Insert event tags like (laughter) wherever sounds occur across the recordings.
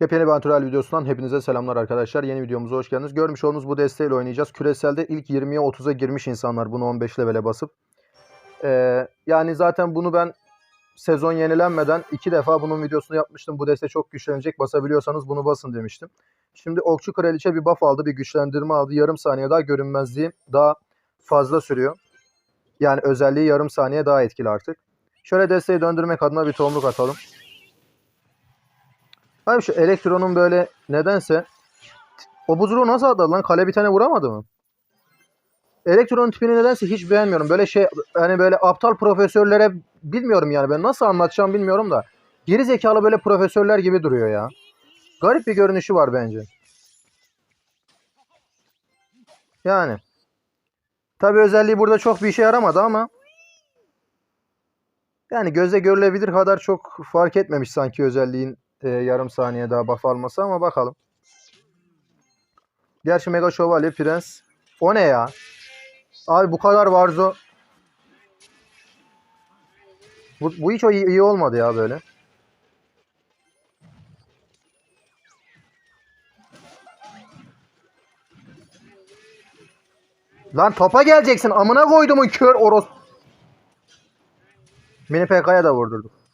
Yepyeni bir antrenör videosundan hepinize selamlar arkadaşlar. Yeni videomuza hoş geldiniz. Görmüş olduğunuz bu desteğiyle oynayacağız. Küreselde ilk 20'ye 30'a girmiş insanlar bunu 15 levele basıp. Ee, yani zaten bunu ben sezon yenilenmeden iki defa bunun videosunu yapmıştım. Bu deste çok güçlenecek. Basabiliyorsanız bunu basın demiştim. Şimdi Okçu Kraliçe bir buff aldı. Bir güçlendirme aldı. Yarım saniye daha görünmezliği daha fazla sürüyor. Yani özelliği yarım saniye daha etkili artık. Şöyle desteği döndürmek adına bir tomruk atalım. Abi şu elektronun böyle nedense o buzruğu nasıl atladı lan? Kale bir tane vuramadı mı? Elektronun tipini nedense hiç beğenmiyorum. Böyle şey hani böyle aptal profesörlere bilmiyorum yani ben nasıl anlatacağım bilmiyorum da geri zekalı böyle profesörler gibi duruyor ya. Garip bir görünüşü var bence. Yani. Tabi özelliği burada çok bir işe yaramadı ama yani göze görülebilir kadar çok fark etmemiş sanki özelliğin e, yarım saniye daha buff alması ama bakalım. Gerçi Mega Şövalye Prens. O ne ya? Abi bu kadar Varzo. Bu, bu hiç o iyi, iyi olmadı ya böyle. Lan topa geleceksin. Amına koydumun kör oros. Mini PK'ya da vurdurduk.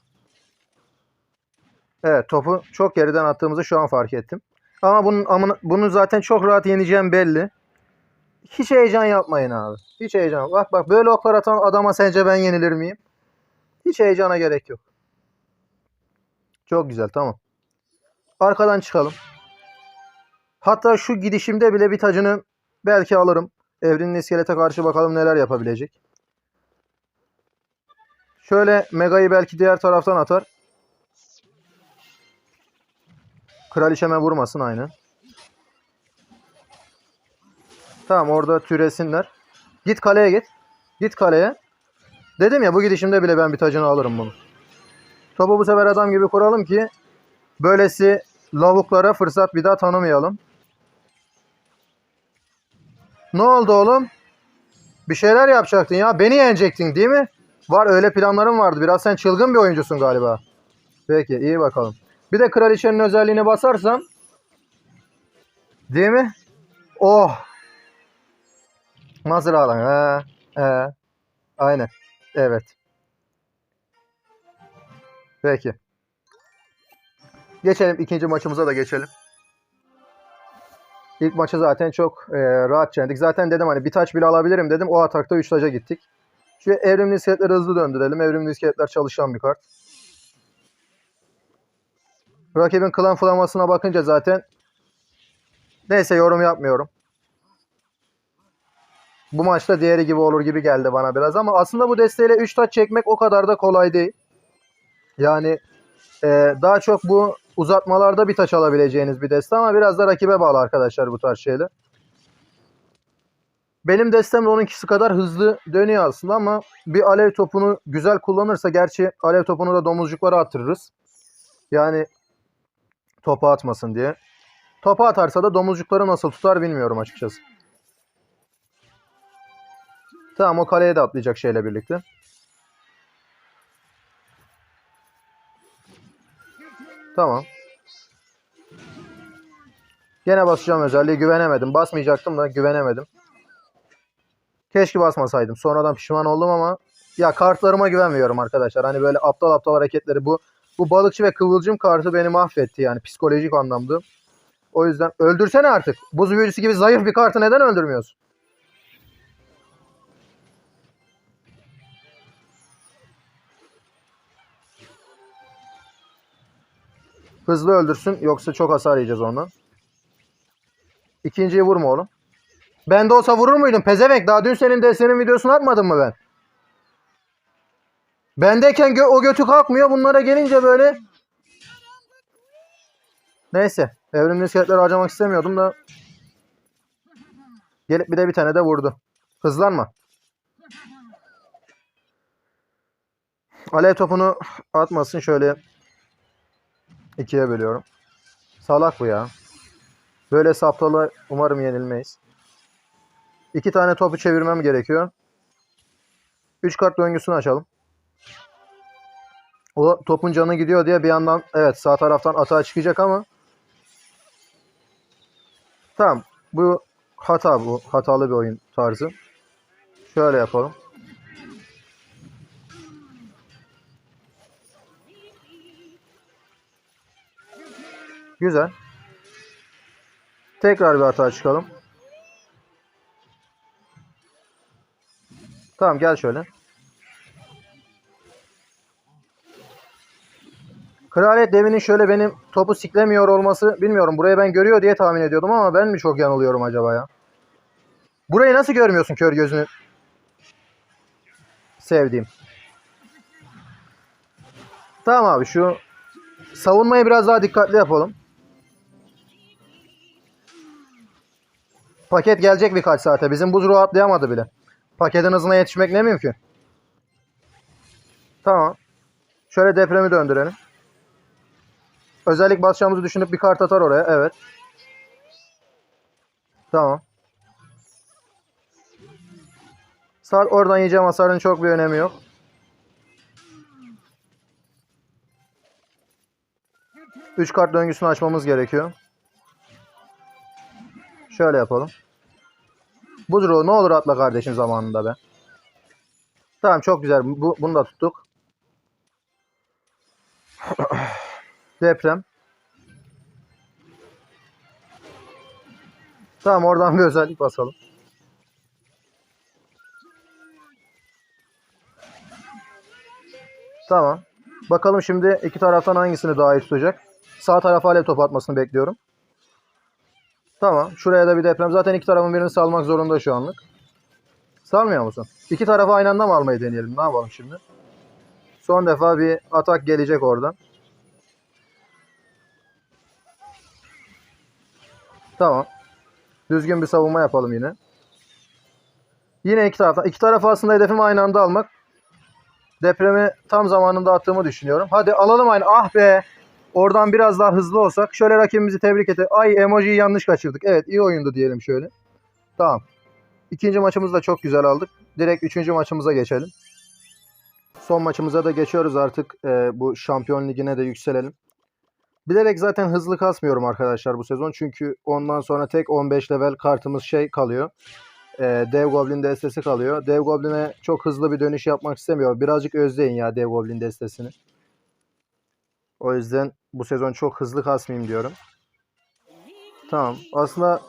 Evet topu çok geriden attığımızı şu an fark ettim. Ama bunun amına, bunu zaten çok rahat yeneceğim belli. Hiç heyecan yapmayın abi. Hiç heyecan. Bak bak böyle oklar atan adama sence ben yenilir miyim? Hiç heyecana gerek yok. Çok güzel tamam. Arkadan çıkalım. Hatta şu gidişimde bile bir tacını belki alırım. Evrenin iskelete karşı bakalım neler yapabilecek. Şöyle Mega'yı belki diğer taraftan atar. Kraliçeme vurmasın aynı. Tamam orada türesinler. Git kaleye git. Git kaleye. Dedim ya bu gidişimde bile ben bir tacını alırım bunu. Topu bu sefer adam gibi kuralım ki böylesi lavuklara fırsat bir daha tanımayalım. Ne oldu oğlum? Bir şeyler yapacaktın ya. Beni yenecektin değil mi? Var öyle planlarım vardı. Biraz sen çılgın bir oyuncusun galiba. Peki iyi bakalım. Bir de kraliçenin özelliğini basarsam değil mi? Oh. Mızrağlan. He. He. Aynen. Evet. Peki. Geçelim. ikinci maçımıza da geçelim. İlk maçı zaten çok e, rahat yendik. Zaten dedim hani bir taç bile alabilirim dedim. O atakta 3 taca gittik. Şu evrimli iskeletleri hızlı döndürelim. Evrimli iskeletler çalışan bir kart. Rakibin klan flamasına bakınca zaten neyse yorum yapmıyorum. Bu maçta diğeri gibi olur gibi geldi bana biraz ama aslında bu desteğiyle 3 taç çekmek o kadar da kolay değil. Yani e, daha çok bu uzatmalarda bir taç alabileceğiniz bir deste ama biraz da rakibe bağlı arkadaşlar bu tarz şeyler. Benim destem de onunkisi kadar hızlı dönüyor aslında ama bir alev topunu güzel kullanırsa gerçi alev topunu da domuzcuklara attırırız. Yani topa atmasın diye. Topa atarsa da domuzcukları nasıl tutar bilmiyorum açıkçası. Tamam o kaleye de atlayacak şeyle birlikte. Tamam. Gene basacağım özelliği. Güvenemedim. Basmayacaktım da güvenemedim. Keşke basmasaydım. Sonradan pişman oldum ama ya kartlarıma güvenmiyorum arkadaşlar. Hani böyle aptal aptal hareketleri bu bu balıkçı ve kıvılcım kartı beni mahvetti yani psikolojik anlamda. O yüzden öldürsene artık. Buz büyücüsü gibi zayıf bir kartı neden öldürmüyorsun? Hızlı öldürsün yoksa çok hasar yiyeceğiz ondan. İkinciyi vurma oğlum. Ben de olsa vurur muydum? Pezevenk daha dün senin de senin videosunu atmadım mı ben? Bendeyken gö o götü kalkmıyor. Bunlara gelince böyle. Neyse. Evrimli iskeletleri harcamak istemiyordum da. Gelip bir de bir tane de vurdu. Hızlanma. Alev topunu atmasın şöyle. ikiye bölüyorum. Salak bu ya. Böyle saptalı umarım yenilmeyiz. İki tane topu çevirmem gerekiyor. Üç kart döngüsünü açalım. O topun canı gidiyor diye bir yandan evet sağ taraftan atağa çıkacak ama Tamam. Bu hata bu. Hatalı bir oyun tarzı. Şöyle yapalım. Güzel. Tekrar bir hata çıkalım. Tamam gel şöyle. Kraliyet devinin şöyle benim topu siklemiyor olması bilmiyorum. Burayı ben görüyor diye tahmin ediyordum ama ben mi çok yanılıyorum acaba ya? Burayı nasıl görmüyorsun kör gözünü? Sevdiğim. Tamam abi şu savunmayı biraz daha dikkatli yapalım. Paket gelecek birkaç saate. Bizim buzruğu atlayamadı bile. Paketin hızına yetişmek ne mümkün. Tamam. Şöyle depremi döndürelim. Özellik basacağımızı düşünüp bir kart atar oraya. Evet. Tamam. Saat oradan yiyeceğim hasarın çok bir önemi yok. Üç kart döngüsünü açmamız gerekiyor. Şöyle yapalım. Budro ne olur atla kardeşim zamanında be. Tamam çok güzel. Bu, bunu da tuttuk. Deprem. Tamam oradan bir özellik basalım. Tamam. Bakalım şimdi iki taraftan hangisini daha iyi tutacak. Sağ tarafa alev top atmasını bekliyorum. Tamam. Şuraya da bir deprem. Zaten iki tarafın birini salmak zorunda şu anlık. Salmıyor musun? İki tarafı aynı anda mı almayı deneyelim? Ne yapalım şimdi? Son defa bir atak gelecek oradan. Tamam. Düzgün bir savunma yapalım yine. Yine iki taraftan. İki tarafı aslında hedefimi aynı anda almak. Depremi tam zamanında attığımı düşünüyorum. Hadi alalım aynı. Ah be. Oradan biraz daha hızlı olsak. Şöyle rakibimizi tebrik edelim. Ay emojiyi yanlış kaçırdık. Evet iyi oyundu diyelim şöyle. Tamam. İkinci maçımızı da çok güzel aldık. Direkt üçüncü maçımıza geçelim. Son maçımıza da geçiyoruz artık. Ee, bu şampiyon ligine de yükselelim. Bilerek zaten hızlı kasmıyorum arkadaşlar bu sezon. Çünkü ondan sonra tek 15 level kartımız şey kalıyor. Ee, Dev Goblin destesi kalıyor. Dev Goblin'e çok hızlı bir dönüş yapmak istemiyorum. Birazcık özleyin ya Dev Goblin destesini. O yüzden bu sezon çok hızlı kasmayayım diyorum. Tamam. Aslında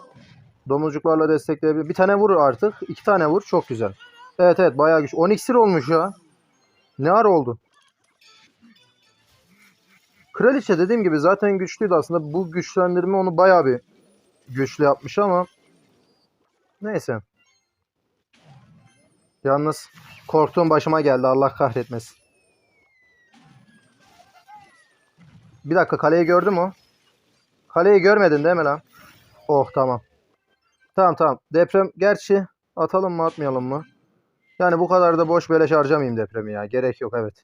domuzcuklarla destekleyebilir. Bir tane vur artık. iki tane vur. Çok güzel. Evet evet bayağı güç. 10 iksir olmuş ya. Ne ara oldu? Kraliçe dediğim gibi zaten güçlüydü aslında. Bu güçlendirme onu bayağı bir güçlü yapmış ama neyse. Yalnız korktuğum başıma geldi. Allah kahretmesin. Bir dakika kaleyi gördün mü? Kaleyi görmedin değil mi lan? Oh tamam. Tamam tamam. Deprem gerçi atalım mı atmayalım mı? Yani bu kadar da boş beleş harcamayayım depremi ya. Gerek yok evet.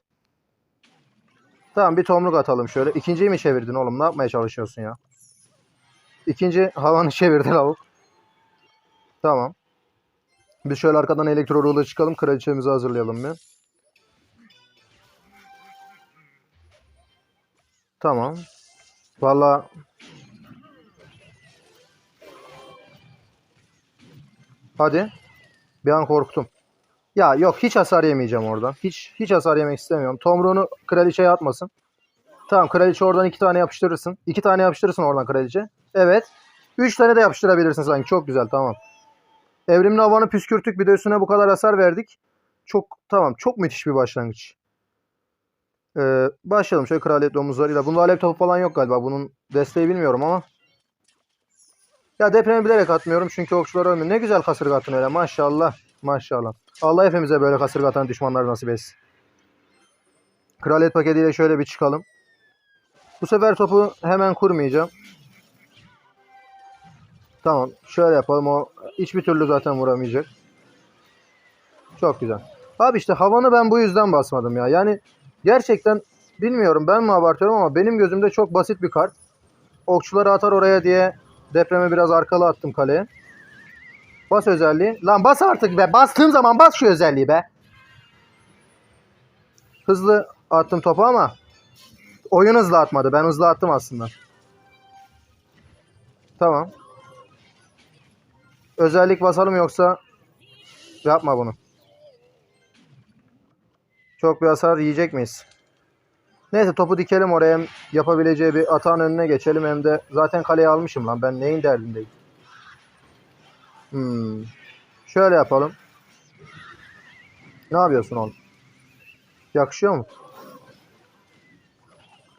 Tamam bir tomruk atalım şöyle. İkinciyi mi çevirdin oğlum? Ne yapmaya çalışıyorsun ya? İkinci havanı (laughs) çevirdi lavuk. Tamam. Biz şöyle arkadan elektro rule'ı çıkalım. Kraliçemizi hazırlayalım bir. Tamam. Valla Hadi. Bir an korktum. Ya yok hiç hasar yemeyeceğim oradan. Hiç hiç hasar yemek istemiyorum. Tomruğunu kraliçeye atmasın. Tamam kraliçe oradan iki tane yapıştırırsın. İki tane yapıştırırsın oradan kraliçe. Evet. Üç tane de yapıştırabilirsin sanki. Çok güzel tamam. Evrimli havanı püskürttük. Bir de üstüne bu kadar hasar verdik. Çok tamam. Çok müthiş bir başlangıç. Ee, başlayalım şöyle kraliyet domuzlarıyla. Bunda alev topu falan yok galiba. Bunun desteği bilmiyorum ama. Ya depremi bilerek atmıyorum çünkü okçular ölmüyor. Ne güzel kasırga attın öyle maşallah. Maşallah. Allah hepimize böyle kasırga atan düşmanlar nasip etsin. Kraliyet paketiyle şöyle bir çıkalım. Bu sefer topu hemen kurmayacağım. Tamam. Şöyle yapalım. O hiçbir türlü zaten vuramayacak. Çok güzel. Abi işte havanı ben bu yüzden basmadım ya. Yani gerçekten bilmiyorum ben mi abartıyorum ama benim gözümde çok basit bir kart. Okçuları atar oraya diye depremi biraz arkalı attım kaleye. Bas özelliği. Lan bas artık be. Bastığım zaman bas şu özelliği be. Hızlı attım topu ama oyun hızlı atmadı. Ben hızlı attım aslında. Tamam. özellik basalım yoksa yapma bunu. Çok bir hasar yiyecek miyiz? Neyse topu dikelim oraya hem yapabileceği bir atağın önüne geçelim hem de zaten kaleye almışım lan ben neyin derdindeyim. Hmm. Şöyle yapalım. Ne yapıyorsun oğlum? Yakışıyor mu?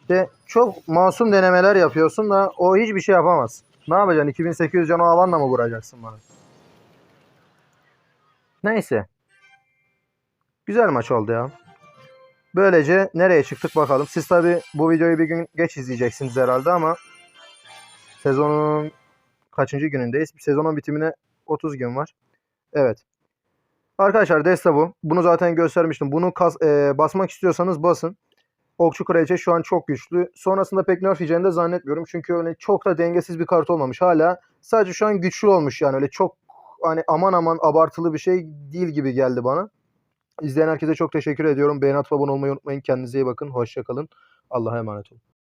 İşte çok masum denemeler yapıyorsun da o hiçbir şey yapamaz. Ne yapacaksın? 2800 canı havanla mı vuracaksın bana? Neyse. Güzel maç oldu ya. Böylece nereye çıktık bakalım. Siz tabi bu videoyu bir gün geç izleyeceksiniz herhalde ama sezonun kaçıncı günündeyiz? Sezonun bitimine 30 gün var. Evet. Arkadaşlar deste bu. Bunu zaten göstermiştim. Bunu kas- e, basmak istiyorsanız basın. Okçu Kraliçe şu an çok güçlü. Sonrasında pek nerf de zannetmiyorum. Çünkü öyle çok da dengesiz bir kart olmamış. Hala sadece şu an güçlü olmuş yani. Öyle çok hani aman aman abartılı bir şey değil gibi geldi bana. İzleyen herkese çok teşekkür ediyorum. Beğeni atıp abone olmayı unutmayın. Kendinize iyi bakın. Hoşçakalın. Allah'a emanet olun.